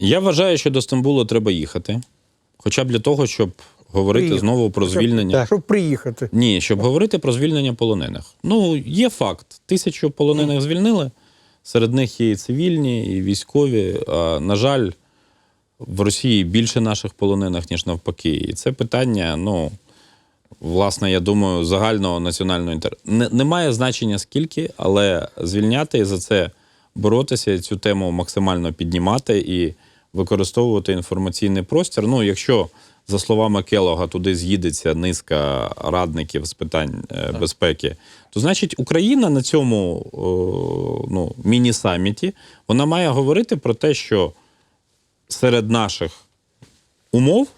Я вважаю, що до Стамбулу треба їхати. Хоча б для того, щоб говорити Приїхати. знову про Щоб- звільнення. Щоб приїхати. Ні, щоб говорити про звільнення полонених. Ну, є факт: тисячу полонених звільнили. Серед них є і цивільні, і військові. А, на жаль, в Росії більше наших полонених, ніж навпаки. І це питання, ну, власне, я думаю, загального національного інтересу. Не, немає значення скільки, але звільняти і за це боротися, цю тему максимально піднімати і використовувати інформаційний простір. Ну, якщо, за словами Келога, туди з'їдеться низка радників з питань е, безпеки, то значить Україна на цьому ну, міні-саміті вона має говорити про те, що серед наших умов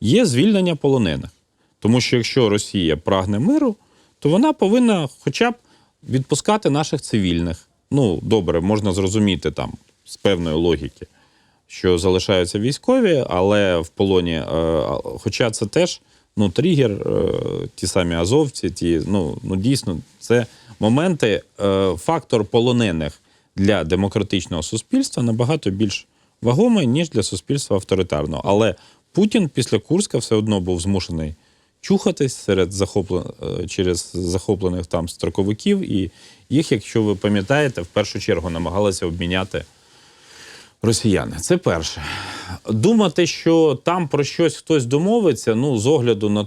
є звільнення полонених. Тому що якщо Росія прагне миру, то вона повинна хоча б відпускати наших цивільних. Ну, добре, можна зрозуміти там з певної логіки, що залишаються військові, але в полоні. Е, хоча це теж ну, тригер, е, ті самі азовці, ті, ну, ну дійсно, це моменти, е, фактор полонених для демократичного суспільства набагато більш вагомий, ніж для суспільства авторитарного. Але Путін після Курська все одно був змушений чухатись серед захоплен... е, через захоплених там строковиків, і їх, якщо ви пам'ятаєте, в першу чергу намагалися обміняти росіяни. Це перше. Думати, що там про щось хтось домовиться, ну, з огляду на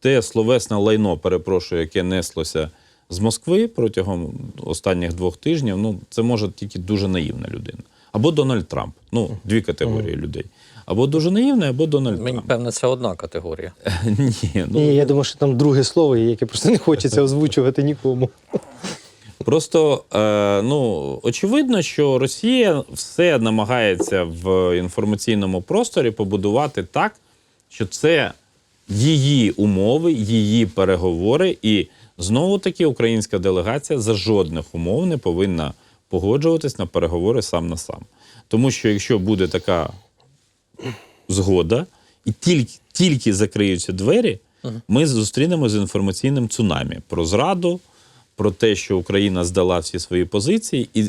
те словесне лайно, перепрошую, яке неслося з Москви протягом останніх двох тижнів, ну, це може тільки дуже наївна людина. Або Дональд Трамп. Ну, дві категорії людей. Або дуже наївний, або Дональд Мені Трамп. певне, це одна категорія. Ні, ну, Ні, я думаю, що там друге слово, яке просто не хочеться озвучувати нікому. Просто е, ну, очевидно, що Росія все намагається в інформаційному просторі побудувати так, що це її умови, її переговори, і знову таки українська делегація за жодних умов не повинна погоджуватись на переговори сам на сам. Тому що якщо буде така згода, і тільки, тільки закриються двері, ми зустрінемо з інформаційним цунамі про зраду, про те, що Україна здала всі свої позиції, і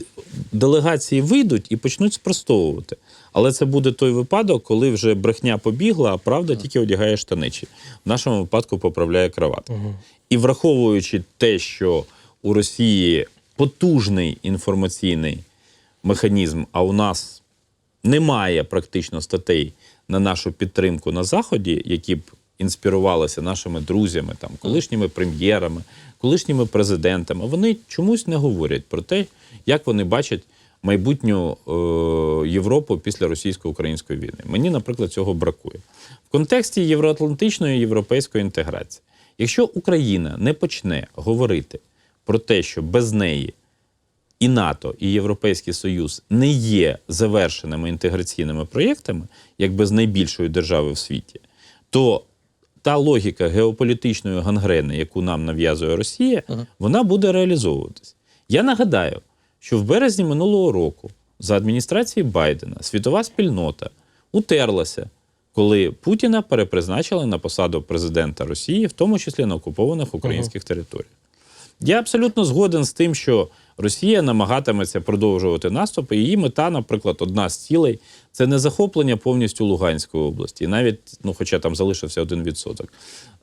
делегації вийдуть і почнуть спростовувати. Але це буде той випадок, коли вже брехня побігла, а правда тільки одягає штаничі. В нашому випадку поправляє крават. І враховуючи те, що у Росії потужний інформаційний механізм, а у нас немає практично статей на нашу підтримку на Заході, які б інспірувалися нашими друзями, там, колишніми прем'єрами, колишніми президентами. Вони чомусь не говорять про те, як вони бачать майбутню е, Європу після російсько-української війни. Мені, наприклад, цього бракує. В контексті євроатлантичної європейської інтеграції, якщо Україна не почне говорити про те, що без неї і НАТО, і Європейський Союз не є завершеними інтеграційними проєктами, як без найбільшої держави в світі, то та логіка геополітичної гангрени, яку нам нав'язує Росія, вона буде реалізовуватись. Я нагадаю, що в березні минулого року за адміністрації Байдена світова спільнота утерлася, коли Путіна перепризначили на посаду президента Росії, в тому числі на окупованих українських територіях. Я абсолютно згоден з тим, що Росія намагатиметься продовжувати наступ. і Її мета, наприклад, одна з цілей це не захоплення повністю Луганської області, навіть ну, хоча там залишився один відсоток,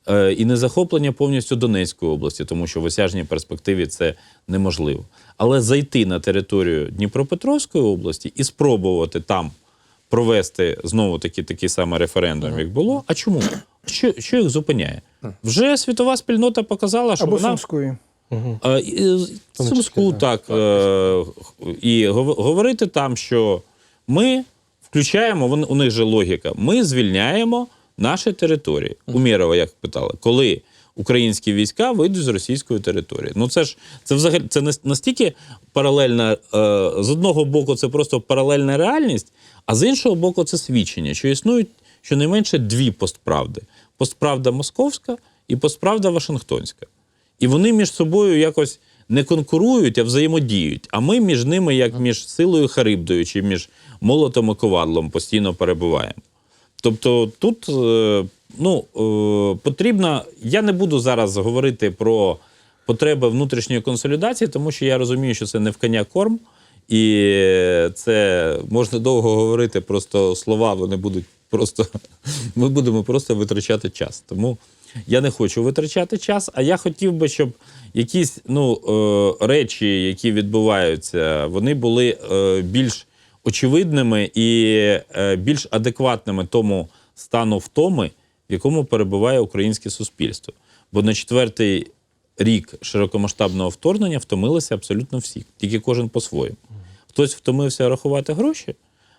е, і не захоплення повністю Донецької області, тому що в осяжній перспективі це неможливо. Але зайти на територію Дніпропетровської області і спробувати там провести знову таки такий самий референдум, як було. А чому? Що, що їх зупиняє? Вже світова спільнота показала, що Або вона Сумської. Е, і, Сумську, так. е, І говорити там, що ми включаємо, вон- у них же логіка, ми звільняємо наші території. Умєрова, як питали, коли українські війська вийдуть з російської території. Ну це ж це взагалі це настільки паралельна, е, з одного боку, це просто паралельна реальність, а з іншого боку, це свідчення, що існують щонайменше дві постправди: постправда московська і постправда Вашингтонська. І вони між собою якось не конкурують, а взаємодіють. А ми між ними, як між силою Харибдою чи між молотом і ковадлом, постійно перебуваємо. Тобто тут е, ну, е, потрібно, я не буду зараз говорити про потреби внутрішньої консолідації, тому що я розумію, що це не в коня корм, І це можна довго говорити, просто слова вони будуть просто. Ми будемо просто витрачати час. Тому я не хочу витрачати час, а я хотів би, щоб якісь ну, е, речі, які відбуваються, вони були е, більш очевидними і е, більш адекватними тому стану втоми, в якому перебуває українське суспільство. Бо на четвертий рік широкомасштабного вторгнення втомилися абсолютно всі, тільки кожен по-своєму. Хтось втомився рахувати гроші,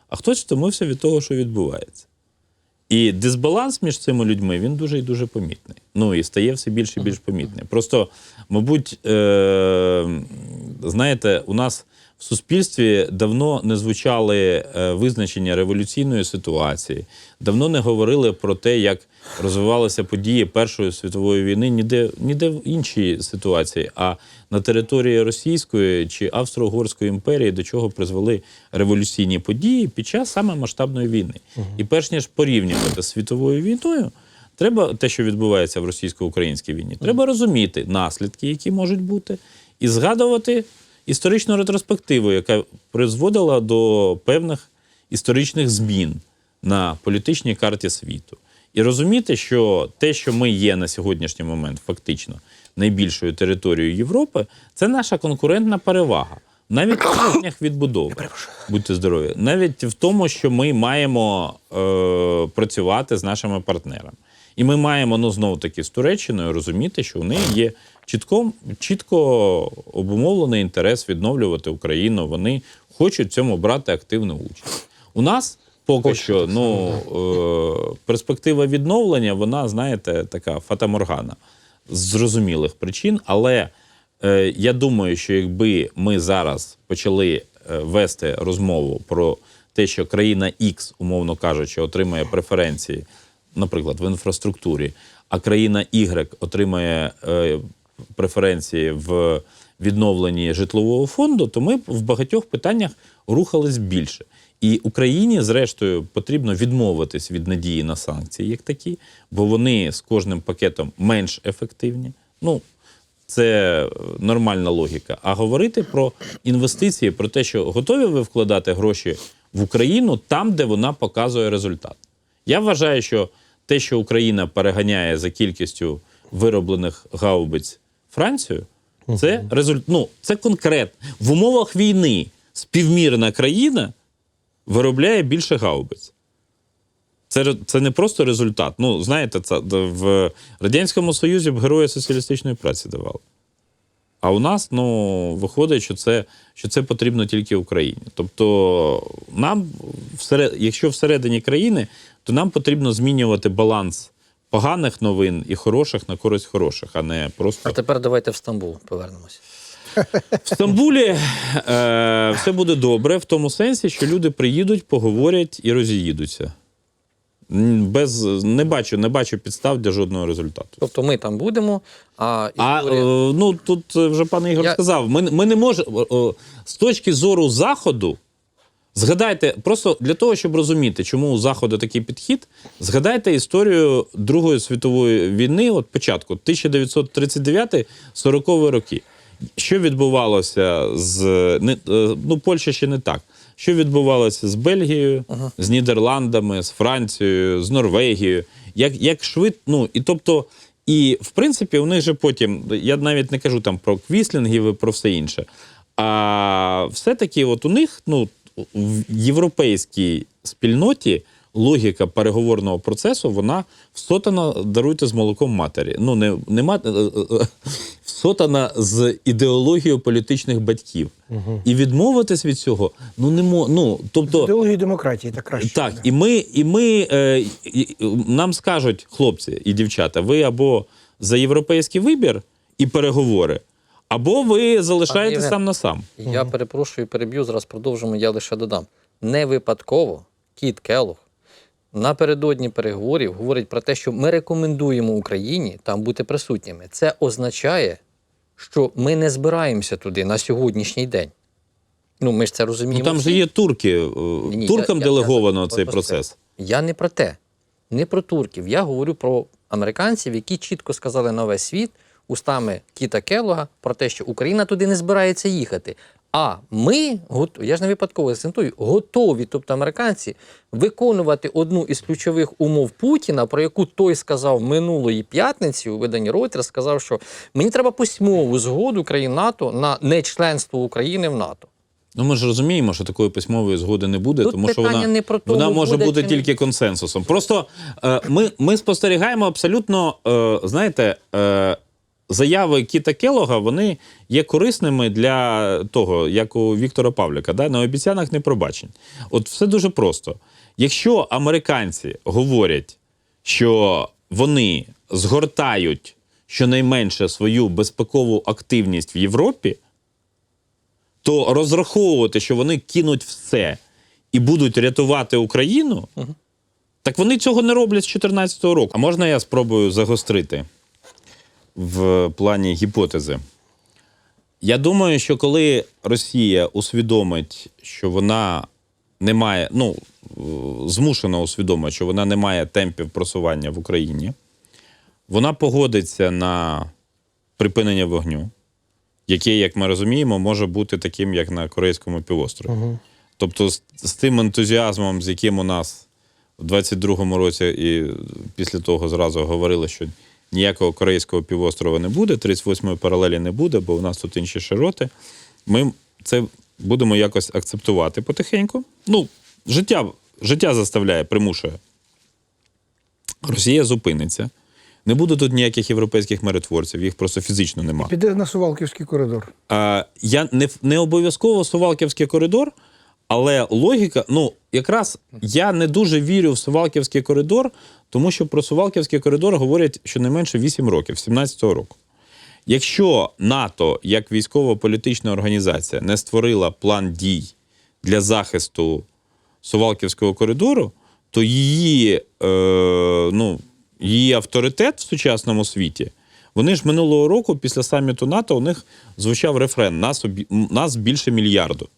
а хтось втомився від того, що відбувається. І дисбаланс між цими людьми він дуже і дуже помітний. Ну і стає все більше і більш помітний. Просто, мабуть, е- знаєте, у нас в суспільстві давно не звучали е, визначення революційної ситуації, давно не говорили про те, як розвивалися події Першої світової війни ніде, ніде в іншій ситуації, а на території Російської чи Австро-Угорської імперії, до чого призвели революційні події під час саме масштабної війни. І перш ніж порівнювати з світовою війною, треба те, що відбувається в російсько-українській війні, треба розуміти наслідки, які можуть бути, і згадувати історичну ретроспективу, яка призводила до певних історичних змін на політичній карті світу. І розуміти, що те, що ми є на сьогоднішній момент, фактично найбільшою територією Європи, це наша конкурентна перевага. Навіть в питаннях відбудови. Будьте здорові. Навіть в тому, що ми маємо е, працювати з нашими партнерами. І ми маємо ну знову таки з Туреччиною розуміти, що у неї є чітко, чітко обумовлений інтерес відновлювати Україну. Вони хочуть в цьому брати активну участь. У нас поки Хочуть, що ну, е, перспектива відновлення, вона, знаєте, така фатаморгана з зрозумілих причин. Але е, я думаю, що якби ми зараз почали е, вести розмову про те, що країна X, умовно кажучи, отримає преференції, наприклад, в інфраструктурі, а країна Y отримає е, преференції в відновленні житлового фонду, то ми в багатьох питаннях рухались більше. І Україні, зрештою, потрібно відмовитись від надії на санкції, як такі, бо вони з кожним пакетом менш ефективні. Ну, це нормальна логіка. А говорити про інвестиції, про те, що готові ви вкладати гроші в Україну там, де вона показує результат. Я вважаю, що те, що Україна переганяє за кількістю вироблених гаубиць Францію, це результ... ну, це конкретно. В умовах війни співмірна країна виробляє більше гаубиць. Це, це не просто результат. Ну, знаєте, це в Радянському Союзі б герої соціалістичної праці давали. А у нас ну, виходить, що це, що це потрібно тільки Україні. Тобто, нам, всеред, якщо всередині країни, то нам потрібно змінювати баланс поганих новин і хороших на користь хороших, а не просто. А тепер давайте в Стамбул повернемося. В Стамбулі е, все буде добре в тому сенсі, що люди приїдуть, поговорять і роз'їдуться. Без, не, бачу, не бачу підстав для жодного результату. Тобто ми там будемо, а А е, ну тут вже пан Ігор Я- сказав: ми, ми не можемо з точки зору заходу. Згадайте, просто для того, щоб розуміти, чому у заходу такий підхід, згадайте історію Другої світової війни, от початку 1939-40 роки. Що відбувалося з е, ну, Польща ще не так. Що відбувалося з Бельгією, з Нідерландами, з Францією, з Норвегією? Як, як швидко, ну і тобто, і в принципі, у них же потім, я навіть не кажу там про квіслінгів і про все інше. А все-таки, от у них, ну, в європейській спільноті логіка переговорного процесу, вона всотана, даруйте з молоком матері. Ну, не, не мат... е, е, е, всотана з ідеологією політичних батьків. І відмовитись від цього, ну не мо... ну, тобто, Ідеологію демократії так краще. так, і ми, і ми е, і- нам скажуть хлопці і дівчата, ви або за європейський вибір і переговори, або ви залишаєтесь Євген, сам на сам. Я перепрошую, переб'ю, зараз продовжимо, я лише додам. Не випадково Кіт Келлог напередодні переговорів говорить про те, що ми рекомендуємо Україні там бути присутніми. Це означає, що ми не збираємося туди на сьогоднішній день. Ну, ми ж це Ну, розуміємо. там же є турки, е, Ні, туркам я- я- делеговано я- цей процес. Я не про те, не про турків. Я говорю про американців, які чітко сказали на весь світ устами Кіта Келлога про те, що Україна туди не збирається їхати. А ми, я ж не випадково акцентую, готові, тобто американці, виконувати одну із ключових умов Путіна, про яку той сказав минулої п'ятниці у виданні Reuters, сказав, що мені треба письмову згоду країн НАТО на нечленство України в НАТО. Ну, ми ж розуміємо, що такої письмової згоди не буде, Тут тому що вона, не про вона може буде бути тільки консенсусом. Просто е, ми, ми спостерігаємо абсолютно, е, знаєте, е, заяви Кіта Келога, вони є корисними для того, як у Віктора Павліка, да? на обіцянах не пробачень. От все дуже просто. Якщо американці говорять, що вони згортають щонайменше свою безпекову активність в Європі, то розраховувати, що вони кинуть все і будуть рятувати Україну, так вони цього не роблять з 2014 року. А можна я спробую загострити в плані гіпотези? Я думаю, що коли Росія усвідомить, що вона не має, ну, змушена усвідомить, що вона не має темпів просування в Україні, вона погодиться на припинення вогню, яке, як ми розуміємо, може бути таким, як на Корейському півострові. Тобто, з, з тим ентузіазмом, з яким у нас в 22-му році і після того зразу говорили, що ніякого Корейського півострова не буде, 38-ї паралелі не буде, бо у нас тут інші широти. Ми це будемо якось акцептувати потихеньку. Ну, життя, життя заставляє, примушує. Росія зупиниться. Не буде тут ніяких європейських миротворців, їх просто фізично немає. Піде на Сувалківський коридор. А, я не, не обов'язково Сувалківський коридор, але логіка, ну, якраз я не дуже вірю в Сувалківський коридор, тому що про Сувалківський коридор говорять щонайменше 8 років, 17-го року. Якщо НАТО, як військово-політична організація, не створила план дій для захисту Сувалківського коридору, то її, е, ну, її авторитет в сучасному світі. Вони ж минулого року, після саміту НАТО, у них звучав рефрен: нас, нас більше мільярду.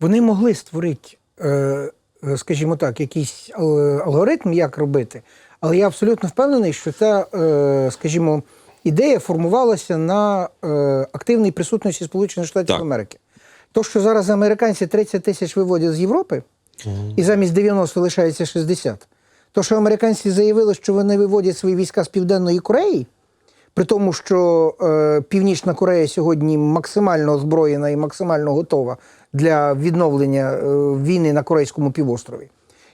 Вони могли створити, е, скажімо так, якийсь е, алгоритм, як робити, але я абсолютно впевнений, що ця, е, скажімо, ідея формувалася на е, активній присутності Сполучених Штатів. Америки. То, що зараз американці 30 тисяч виводять з Європи, і замість 90 лишається 60. То, що американці заявили, що вони виводять свої війська з Південної Кореї, при тому, що е, Північна Корея сьогодні максимально озброєна і максимально готова для відновлення е, війни на Корейському півострові.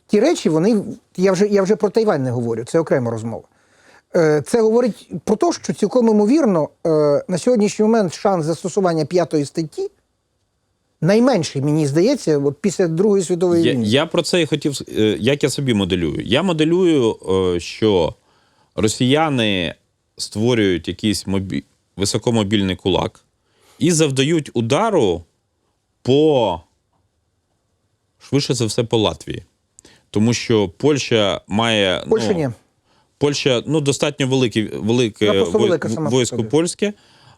Ті речі, вони я вже, я вже про Тайвань не говорю, це окрема розмова. Е, це говорить про те, що цілком імовірно е, на сьогоднішній момент шанс застосування п'ятої статті найменший, мені здається, от після Другої світової Я, війни. я про це і хотів, як я собі моделюю. Я моделюю, що росіяни створюють якийсь мобі... високомобільний кулак і завдають удару по швидше за все по Латвії. Тому що Польща має. Польща ну, ні. Польща ну, достатньо велике, велике собі. польське.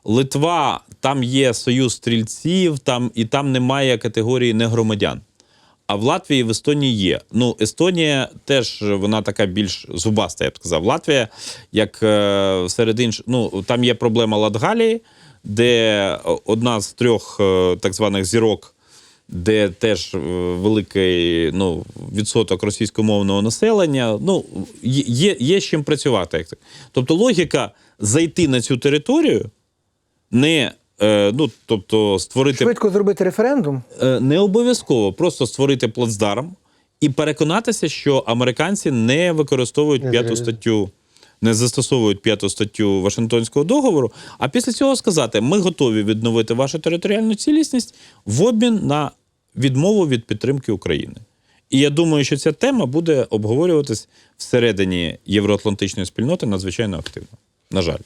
Литва, там є союз стрільців, там, і там немає категорії негромадян. А в Латвії, в Естонії є. Ну, Естонія теж вона така більш зубаста, я б сказав. Латвія, як е, серед інших, ну там є проблема Латгалії, де одна з трьох е, так званих зірок, де теж е, великий ну, відсоток російськомовного населення. Ну, є, є, з чим працювати. Тобто логіка зайти на цю територію, не е, ну, тобто створити Швидко зробити референдум. Не обов'язково просто створити плацдарм і переконатися, що американці не використовують п'яту статтю, не застосовують п'яту статтю Вашингтонського договору. А після цього сказати: ми готові відновити вашу територіальну цілісність в обмін на відмову від підтримки України. І я думаю, що ця тема буде обговорюватись всередині євроатлантичної спільноти надзвичайно активно. На жаль.